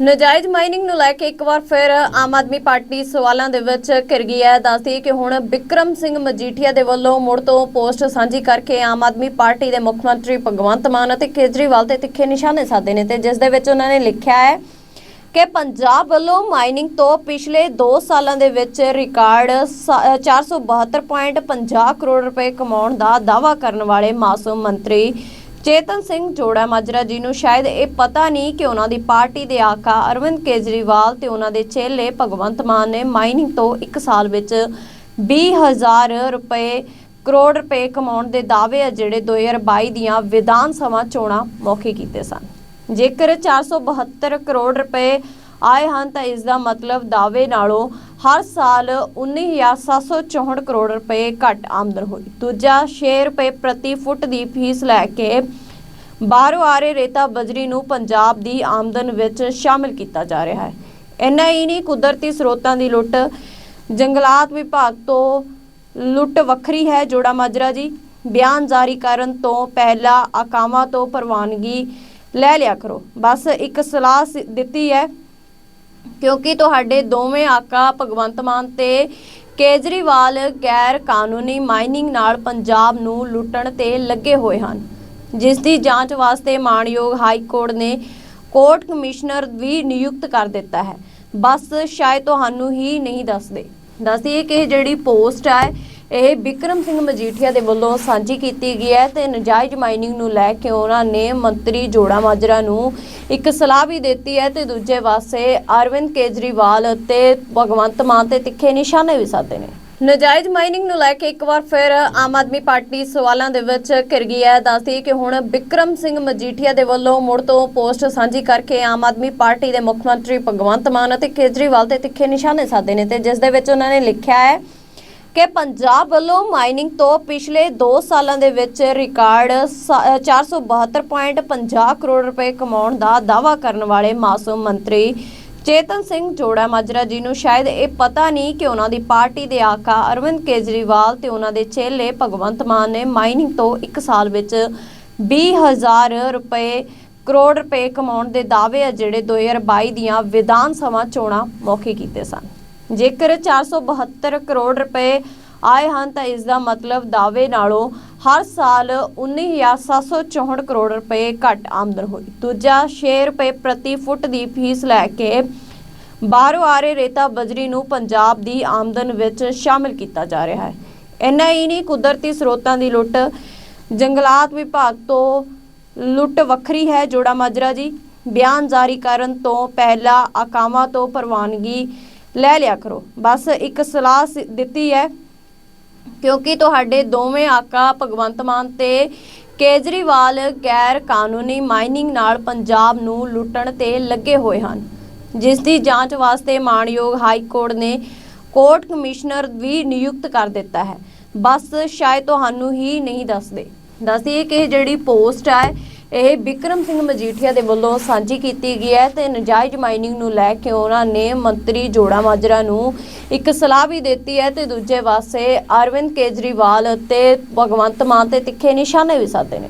ਨਜਾਇਜ਼ ਮਾਈਨਿੰਗ ਨੂੰ ਲੈ ਕੇ ਇੱਕ ਵਾਰ ਫਿਰ ਆਮ ਆਦਮੀ ਪਾਰਟੀ ਸਵਾਲਾਂ ਦੇ ਵਿੱਚ ਘਿਰ ਗਈ ਹੈ। ਦੱਸਦੀ ਕਿ ਹੁਣ ਵਿਕਰਮ ਸਿੰਘ ਮਜੀਠੀਆ ਦੇ ਵੱਲੋਂ ਮੁੜ ਤੋਂ ਪੋਸਟ ਸਾਂਝੀ ਕਰਕੇ ਆਮ ਆਦਮੀ ਪਾਰਟੀ ਦੇ ਮੁੱਖ ਮੰਤਰੀ ਭਗਵੰਤ ਮਾਨ ਅਤੇ ਕੇਜਰੀਵਾਲ ਤੇ ਤਿੱਖੇ ਨਿਸ਼ਾਨੇ ਸਾਧੇ ਨੇ ਤੇ ਜਿਸ ਦੇ ਵਿੱਚ ਉਹਨਾਂ ਨੇ ਲਿਖਿਆ ਹੈ ਕਿ ਪੰਜਾਬ ਵੱਲੋਂ ਮਾਈਨਿੰਗ ਤੋਂ ਪਿਛਲੇ 2 ਸਾਲਾਂ ਦੇ ਵਿੱਚ ਰਿਕਾਰਡ ਸਾ- ਅ, 472.50 ਕਰੋੜ ਰੁਪਏ ਕਮਾਉਣ ਦਾ ਦਾਅਵਾ ਕਰਨ ਵਾਲੇ ਮਾਸੂਮ ਮੰਤਰੀ ਚੇਤਨ ਸਿੰਘ ਜੋੜਾ ਮਾਜਰਾ ਜੀ ਨੂੰ ਸ਼ਾਇਦ ਇਹ ਪਤਾ ਨਹੀਂ ਕਿ ਉਹਨਾਂ ਦੀ ਪਾਰਟੀ ਦੇ ਆਕਾ ਅਰਵਿੰਦ ਕੇਜਰੀਵਾਲ ਤੇ ਉਹਨਾਂ ਦੇ ਚੇਲੇ ਭਗਵੰਤ ਮਾਨ ਨੇ ਮਾਈਨਿੰਗ ਤੋਂ 1 ਸਾਲ ਵਿੱਚ 20000 ਰੁਪਏ, ਕਰੋੜ ਰੁਪਏ ਕਮਾਉਣ ਦੇ ਦਾਅਵੇ ਆ ਜਿਹੜੇ 2022 ਦੀਆਂ ਵਿਧਾਨ ਸਭਾ ਚੋਣਾਂ ਮੌਕੇ ਕੀਤੇ ਸਨ। ਜੇਕਰ 472 ਕਰੋੜ ਰੁਪਏ ਆਏ ਹਨ ਤਾਂ ਇਸ ਦਾ ਮਤਲਬ ਦਾਅਵੇ ਨਾਲੋਂ ਹਰ ਸਾਲ 19764 ਕਰੋੜ ਰੁਪਏ ਘੱਟ ਆਮਦਨ ਹੋਈ। ਦੂਜਾ 6 ਰੁਪਏ ਪ੍ਰਤੀ ਫੁੱਟ ਦੀ ਫੀਸ ਲੈ ਕੇ ਬਾਹਰੋਂ ਆ ਰਹੇ ਰੇਤਾ ਬਜਰੀ ਨੂੰ ਪੰਜਾਬ ਦੀ ਆਮਦਨ ਵਿੱਚ ਸ਼ਾਮਿਲ ਕੀਤਾ ਜਾ ਰਿਹਾ ਹੈ। ਇੰਨਾ ਹੀ ਨਹੀਂ, ਕੁਦਰਤੀ ਸਰੋਤਾਂ ਦੀ ਲੁੱਟ ਜੰਗਲਾਤ ਵਿਭਾਗ ਤੋਂ ਲੁੱਟ ਵੱਖਰੀ ਹੈ, ਜੋੜਾ ਮਾਜਰਾ ਜੀ। ਬਿਆਨ ਜਾਰੀ ਕਰਨ ਤੋਂ ਪਹਿਲਾਂ ਆਕਾਮਾਂ ਤੋਂ ਪ੍ਰਵਾਨਗੀ ਲੈ ਲਿਆ ਕਰੋ। ਬਸ ਇੱਕ ਸਲਾਹ ਸ- ਦਿੱਤੀ ਹੈ ਕਿਉਂਕਿ ਤੁਹਾਡੇ ਦੋਵੇਂ ਆਕਾ ਭਗਵੰਤ ਮਾਨ ਤੇ ਕੇਜਰੀਵਾਲ ਗੈਰ ਕਾਨੂੰਨੀ ਮਾਈਨਿੰਗ ਨਾਲ ਪੰਜਾਬ ਨੂੰ ਲੁੱਟਣ ਤੇ ਲੱਗੇ ਹੋਏ ਹਨ। ਜਿਸ ਦੀ ਜਾਂਚ ਵਾਸਤੇ ਮਾਣਯੋਗ ਹਾਈ ਕੋਰਟ ਨੇ ਕੋਰਟ ਕਮਿਸ਼ਨਰ ਵੀ ਨਿਯੁਕਤ ਕਰ ਦਿੱਤਾ ਹੈ। ਬਸ ਸ਼ਾਇਦ ਤੁਹਾਨੂੰ ਹੀ ਨਹੀਂ ਦੱਸਦੇ। ਦੱਸਦੀਏ ਕਿ ਜਿਹੜੀ ਪੋਸਟ ਹੈ ਇਹ ਵਿਕਰਮ ਸਿੰਘ ਮਜੀਠੀਆ ਦੇ ਵੱਲੋਂ ਸਾਂਝੀ ਕੀਤੀ ਗਈ ਹੈ ਤੇ ਨਜਾਇਜ਼ ਮਾਈਨਿੰਗ ਨੂੰ ਲੈ ਕੇ ਉਹਨਾਂ ਨੇ ਮੰਤਰੀ ਜੋੜਾ ਮਾਜਰਾ ਨੂੰ ਇੱਕ ਸਲਾਹ ਵੀ ਦਿੱਤੀ ਹੈ ਤੇ ਦੂਜੇ ਪਾਸੇ ਅਰਵਿੰਦ ਕੇਜਰੀਵਾਲ ਅਤੇ ਭਗਵੰਤ ਮਾਨ ਤੇ ਤਿੱਖੇ ਨਿਸ਼ਾਨੇ ਵੀ ਸਾਧੇ ਨੇ। ਨਜਾਇਜ਼ ਮਾਈਨਿੰਗ ਨੂੰ ਲੈ ਕੇ ਇੱਕ ਵਾਰ ਫਿਰ ਆਮ ਆਦਮੀ ਪਾਰਟੀ ਸਵਾਲਾਂ ਦੇ ਵਿੱਚ ਘਿਰ ਗਈ ਹੈ। ਦੱਸਦੀ ਕਿ ਹੁਣ ਵਿਕਰਮ ਸਿੰਘ ਮਜੀਠੀਆ ਦੇ ਵੱਲੋਂ ਮੁੜ ਤੋਂ ਪੋਸਟ ਸਾਂਝੀ ਕਰਕੇ ਆਮ ਆਦਮੀ ਪਾਰਟੀ ਦੇ ਮੁੱਖ ਮੰਤਰੀ ਭਗਵੰਤ ਮਾਨ ਅਤੇ ਕੇਜਰੀਵਾਲ ਤੇ ਤਿੱਖੇ ਨਿਸ਼ਾਨੇ ਸਾਧੇ ਨੇ ਤੇ ਜਿਸ ਦੇ ਵਿੱਚ ਉਹਨਾਂ ਨੇ ਲਿਖਿਆ ਹੈ ਕਿ ਪੰਜਾਬ ਵੱਲੋਂ ਮਾਈਨਿੰਗ ਤੋਂ ਪਿਛਲੇ 2 ਸਾਲਾਂ ਦੇ ਵਿੱਚ ਰਿਕਾਰਡ ਸਾ- ਅ, 472.50 ਕਰੋੜ ਰੁਪਏ ਕਮਾਉਣ ਦਾ ਦਾਅਵਾ ਕਰਨ ਵਾਲੇ ਮਾਸੂਮ ਮੰਤਰੀ ਚੇਤਨ ਸਿੰਘ ਜੋੜਾ ਮਾਜਰਾ ਜੀ ਨੂੰ ਸ਼ਾਇਦ ਇਹ ਪਤਾ ਨਹੀਂ ਕਿ ਉਹਨਾਂ ਦੀ ਪਾਰਟੀ ਦੇ ਆਕਾ ਅਰਵਿੰਦ ਕੇਜਰੀਵਾਲ ਤੇ ਉਹਨਾਂ ਦੇ ਚੇਲੇ ਭਗਵੰਤ ਮਾਨ ਨੇ ਮਾਈਨਿੰਗ ਤੋਂ 1 ਸਾਲ ਵਿੱਚ 20000 ਰੁਪਏ ਕਰੋੜ ਰੁਪਏ ਕਮਾਉਣ ਦੇ ਦਾਅਵੇ ਆ ਜਿਹੜੇ 2022 ਦੀਆਂ ਵਿਧਾਨ ਸਭਾ ਚੋਣਾਂ ਮੌਕੇ ਕੀਤੇ ਸਨ। ਜੇਕਰ 472 ਕਰੋੜ ਰੁਪਏ ਆਏ ਹਨ, ਤਾਂ ਇਸ ਦਾ ਮਤਲਬ ਦਾਅਵੇ ਨਾਲੋਂ ਹਰ ਸਾਲ 19764 ਕਰੋੜ ਰੁਪਏ ਘੱਟ ਆਮਦਨ ਹੋਈ। ਦੂਜਾ 6 ਰੁਪਏ ਪ੍ਰਤੀ ਫੁੱਟ ਦੀ ਫੀਸ ਲੈ ਕੇ ਬਾਹਰੋਂ ਆ ਰਹੇ ਰੇਤਾ ਬਜਰੀ ਨੂੰ ਪੰਜਾਬ ਦੀ ਆਮਦਨ ਵਿੱਚ ਸ਼ਾਮਿਲ ਕੀਤਾ ਜਾ ਰਿਹਾ ਹੈ। ਇੰਨਾ ਹੀ ਨਹੀਂ, ਕੁਦਰਤੀ ਸਰੋਤਾਂ ਦੀ ਲੁੱਟ ਜੰਗਲਾਤ ਵਿਭਾਗ ਤੋਂ ਲੁੱਟ ਵੱਖਰੀ ਹੈ। ਜੋੜਾ ਮਾਜਰਾ ਜੀ, ਬਿਆਨ ਜਾਰੀ ਕਰਨ ਤੋਂ ਪਹਿਲਾਂ ਆਕਾਮਾਂ ਤੋਂ ਪ੍ਰਵਾਨਗੀ ਲੈ ਲਿਆ ਕਰੋ। ਬਸ ਇੱਕ ਸਲਾਹ ਦਿੱਤੀ ਹੈ, ਕਿਉਂਕਿ ਤੁਹਾਡੇ ਦੋਵੇਂ ਆਕਾ ਭਗਵੰਤ ਮਾਨ ਤੇ ਕੇਜਰੀਵਾਲ ਗੈਰ ਕਾਨੂੰਨੀ ਮਾਈਨਿੰਗ ਨਾਲ ਪੰਜਾਬ ਨੂੰ ਲੁੱਟਣ ਤੇ ਲੱਗੇ ਹੋਏ ਹਨ। ਜਿਸ ਦੀ ਜਾਂਚ ਵਾਸਤੇ ਮਾਣਯੋਗ ਹਾਈ ਕੋਰਟ ਨੇ ਕੋਰਟ ਕਮਿਸ਼ਨਰ ਵੀ ਨਿਯੁਕਤ ਕਰ ਦਿੱਤਾ ਹੈ। ਬਸ ਸ਼ਾਇਦ ਤੁਹਾਨੂੰ ਹੀ ਨਹੀਂ ਦੱਸਦੇ। ਦੱਸਦੀ ਕਿ ਜਿਹੜੀ ਪੋਸਟ ਹੈ ਇਹ ਵਿਕਰਮ ਸਿੰਘ ਮਜੀਠੀਆ ਦੇ ਵੱਲੋਂ ਸਾਂਝੀ ਕੀਤੀ ਗਈ ਹੈ ਤੇ ਨਜਾਇਜ਼ ਮਾਈਨਿੰਗ ਨੂੰ ਲੈ ਕੇ ਉਹਨਾਂ ਨੇ ਮੰਤਰੀ ਜੋੜਾ ਮਾਜਰਾ ਨੂੰ ਇੱਕ ਸਲਾਹ ਵੀ ਦਿੱਤੀ ਹੈ ਤੇ ਦੂਜੇ ਪਾਸੇ ਅਰਵਿੰਦ ਕੇਜਰੀਵਾਲ ਅਤੇ ਭਗਵੰਤ ਮਾਨ ਤੇ ਤਿੱਖੇ ਨਿਸ਼ਾਨੇ ਵੀ ਸਾਧੇ ਨੇ।